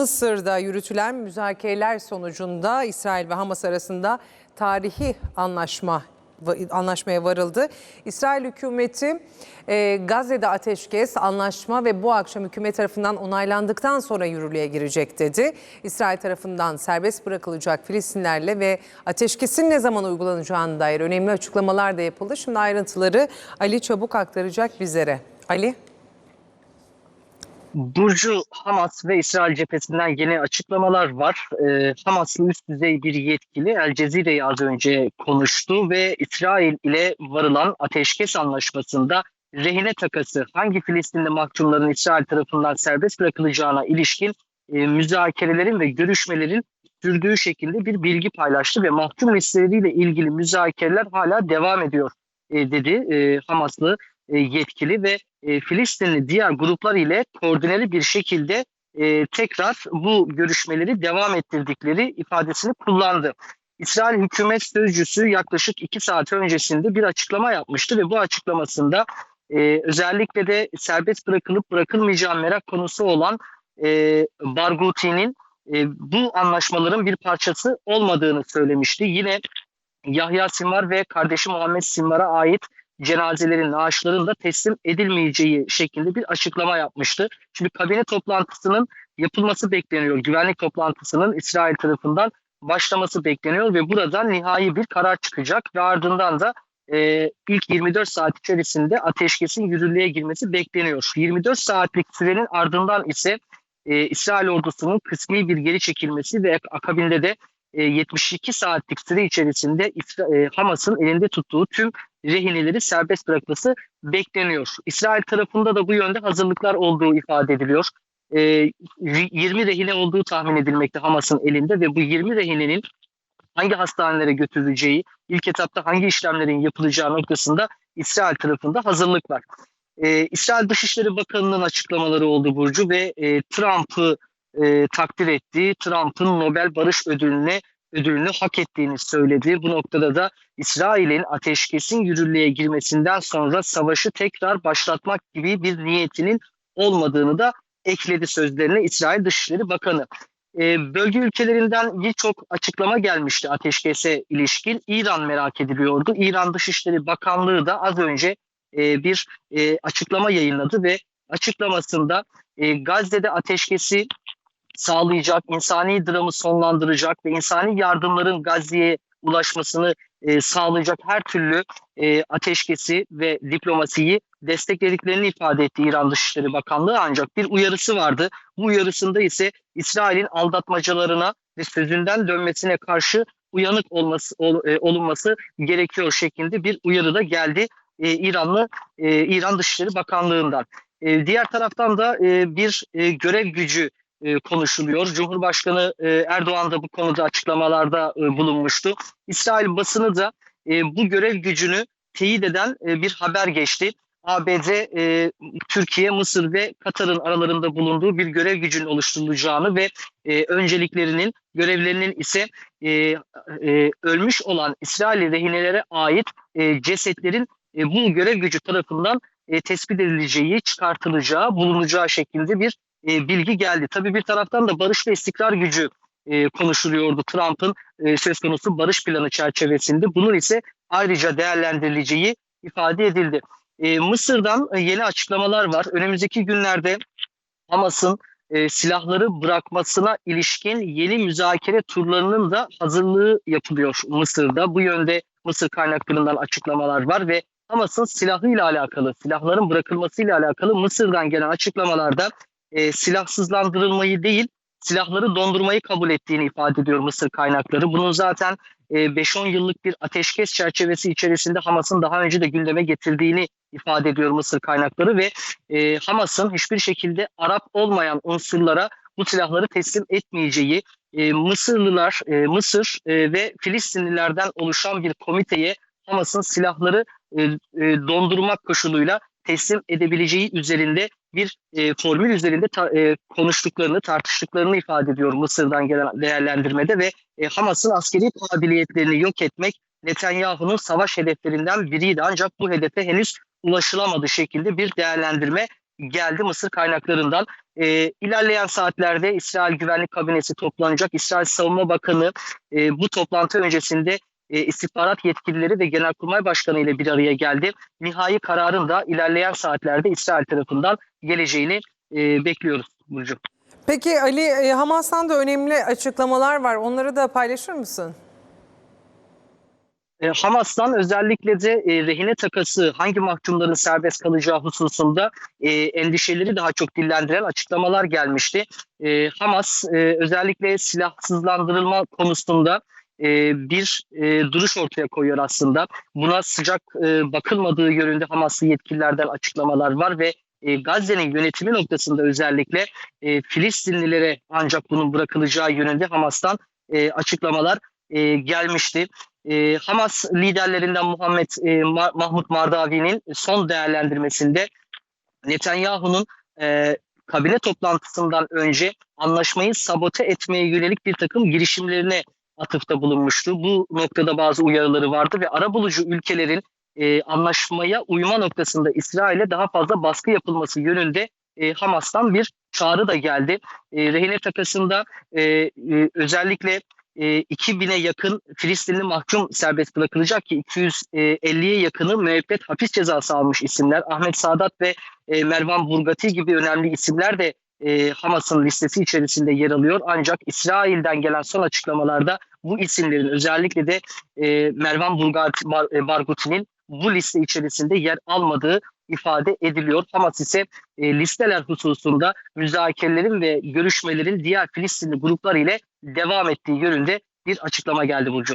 Mısır'da yürütülen müzakereler sonucunda İsrail ve Hamas arasında tarihi anlaşma anlaşmaya varıldı. İsrail hükümeti e, Gazze'de ateşkes, anlaşma ve bu akşam hükümet tarafından onaylandıktan sonra yürürlüğe girecek dedi. İsrail tarafından serbest bırakılacak Filistinlerle ve ateşkesin ne zaman uygulanacağına dair önemli açıklamalar da yapıldı. Şimdi ayrıntıları Ali Çabuk aktaracak bizlere. Ali. Burcu Hamas ve İsrail cephesinden yeni açıklamalar var. Ee, Hamaslı üst düzey bir yetkili El Cezire'ye az önce konuştu ve İsrail ile varılan ateşkes anlaşmasında rehine takası hangi Filistinli mahkumların İsrail tarafından serbest bırakılacağına ilişkin e, müzakerelerin ve görüşmelerin sürdüğü şekilde bir bilgi paylaştı ve mahkum listeleriyle ilgili müzakereler hala devam ediyor e, dedi e, Hamaslı e, yetkili ve e, Filistinli diğer gruplar ile koordineli bir şekilde e, tekrar bu görüşmeleri devam ettirdikleri ifadesini kullandı. İsrail hükümet sözcüsü yaklaşık iki saat öncesinde bir açıklama yapmıştı ve bu açıklamasında e, özellikle de serbest bırakılıp bırakılmayacağı merak konusu olan e, Barghuti'nin e, bu anlaşmaların bir parçası olmadığını söylemişti. Yine Yahya Sinvar ve kardeşi Muhammed Sinvar'a ait cenazelerin, naaşların da teslim edilmeyeceği şeklinde bir açıklama yapmıştı. Şimdi kabine toplantısının yapılması bekleniyor. Güvenlik toplantısının İsrail tarafından başlaması bekleniyor ve buradan nihai bir karar çıkacak ve ardından da e, ilk 24 saat içerisinde ateşkesin yürürlüğe girmesi bekleniyor. 24 saatlik sürenin ardından ise e, İsrail ordusunun kısmi bir geri çekilmesi ve akabinde de e, 72 saatlik süre içerisinde e, Hamas'ın elinde tuttuğu tüm rehineleri serbest bırakması bekleniyor. İsrail tarafında da bu yönde hazırlıklar olduğu ifade ediliyor. E, 20 rehine olduğu tahmin edilmekte Hamas'ın elinde ve bu 20 rehinenin hangi hastanelere götürüleceği, ilk etapta hangi işlemlerin yapılacağı noktasında İsrail tarafında hazırlık var. E, İsrail Dışişleri Bakanı'nın açıklamaları oldu Burcu ve e, Trump'ı e, takdir ettiği, Trump'ın Nobel Barış Ödülü'ne ödülünü hak ettiğini söyledi. Bu noktada da İsrail'in ateşkesin yürürlüğe girmesinden sonra savaşı tekrar başlatmak gibi bir niyetinin olmadığını da ekledi sözlerine İsrail Dışişleri Bakanı. Ee, bölge ülkelerinden birçok açıklama gelmişti ateşkese ilişkin. İran merak ediliyordu. İran Dışişleri Bakanlığı da az önce e, bir e, açıklama yayınladı ve açıklamasında e, Gazze'de ateşkesi sağlayacak, insani dramı sonlandıracak ve insani yardımların Gazze'ye ulaşmasını e, sağlayacak her türlü e, ateşkesi ve diplomasiyi desteklediklerini ifade etti İran Dışişleri Bakanlığı ancak bir uyarısı vardı. Bu uyarısında ise İsrail'in aldatmacalarına ve sözünden dönmesine karşı uyanık olması ol, e, olunması gerekiyor şeklinde bir uyarı da geldi e, İranlı e, İran Dışişleri Bakanlığı'ndan. E, diğer taraftan da e, bir e, görev gücü e, konuşuluyor. Cumhurbaşkanı e, Erdoğan da bu konuda açıklamalarda e, bulunmuştu. İsrail basını da e, bu görev gücünü teyit eden e, bir haber geçti. ABD, e, Türkiye, Mısır ve Katar'ın aralarında bulunduğu bir görev gücünün oluşturulacağını ve e, önceliklerinin, görevlerinin ise e, e, ölmüş olan İsrail rehinelere ait e, cesetlerin e, bu görev gücü tarafından e, tespit edileceği, çıkartılacağı, bulunacağı şeklinde bir e, bilgi geldi. Tabii bir taraftan da barış ve istikrar gücü e, konuşuluyordu Trump'ın e, söz konusu barış planı çerçevesinde. Bunun ise ayrıca değerlendirileceği ifade edildi. E, Mısır'dan e, yeni açıklamalar var. Önümüzdeki günlerde Hamas'ın e, silahları bırakmasına ilişkin yeni müzakere turlarının da hazırlığı yapılıyor Mısır'da. Bu yönde Mısır kaynaklarından açıklamalar var ve Hamas'ın silahıyla alakalı, silahların bırakılmasıyla alakalı Mısır'dan gelen açıklamalarda e, silahsızlandırılmayı değil, silahları dondurmayı kabul ettiğini ifade ediyor Mısır kaynakları. Bunun zaten e, 5-10 yıllık bir ateşkes çerçevesi içerisinde Hamas'ın daha önce de gündeme getirdiğini ifade ediyor Mısır kaynakları ve e, Hamas'ın hiçbir şekilde Arap olmayan unsurlara bu silahları teslim etmeyeceği, e, Mısırlılar, e, Mısır e, ve Filistinlilerden oluşan bir komiteye Hamas'ın silahları e, e, dondurmak koşuluyla teslim edebileceği üzerinde bir e, formül üzerinde ta, e, konuştuklarını, tartıştıklarını ifade ediyor Mısır'dan gelen değerlendirmede ve e, Hamas'ın askeri kabiliyetlerini yok etmek Netanyahu'nun savaş hedeflerinden biriydi. Ancak bu hedefe henüz ulaşılamadı şekilde bir değerlendirme geldi Mısır kaynaklarından. E, ilerleyen saatlerde İsrail Güvenlik Kabinesi toplanacak. İsrail Savunma Bakanı e, bu toplantı öncesinde e, istihbarat yetkilileri ve Genelkurmay Başkanı ile bir araya geldi. Nihai kararın da ilerleyen saatlerde İsrail tarafından geleceğini e, bekliyoruz Burcu. Peki Ali e, Hamas'tan da önemli açıklamalar var. Onları da paylaşır mısın? E, Hamas'tan özellikle de e, rehine takası hangi mahkumların serbest kalacağı hususunda e, endişeleri daha çok dillendiren açıklamalar gelmişti. E, Hamas e, özellikle silahsızlandırılma konusunda e, bir e, duruş ortaya koyuyor aslında. Buna sıcak e, bakılmadığı yönünde Hamaslı yetkililerden açıklamalar var ve e, Gazze'nin yönetimi noktasında özellikle e, Filistinlilere ancak bunun bırakılacağı yönünde Hamas'tan e, açıklamalar e, gelmişti. E, Hamas liderlerinden Muhammed e, Ma- Mahmut Mardavi'nin son değerlendirmesinde Netanyahu'nun e, kabine toplantısından önce anlaşmayı sabote etmeye yönelik bir takım girişimlerine atıfta bulunmuştu. Bu noktada bazı uyarıları vardı ve arabulucu ülkelerin e, anlaşmaya uyma noktasında İsrail'e daha fazla baskı yapılması yönünde e, Hamas'tan bir çağrı da geldi. E, rehine takasında e, e, özellikle e, 2000'e yakın Filistinli mahkum serbest bırakılacak ki 250'ye yakını müebbet hapis cezası almış isimler. Ahmet Sadat ve e, Mervan Burgati gibi önemli isimler de e, Hamas'ın listesi içerisinde yer alıyor. Ancak İsrail'den gelen son açıklamalarda bu isimlerin özellikle de e, Mervan Burgati, Bar, e, Barghuti'nin bu liste içerisinde yer almadığı ifade ediliyor. Hamas ise e, listeler hususunda müzakerelerin ve görüşmelerin diğer Filistinli gruplar ile devam ettiği yönünde bir açıklama geldi Burcu.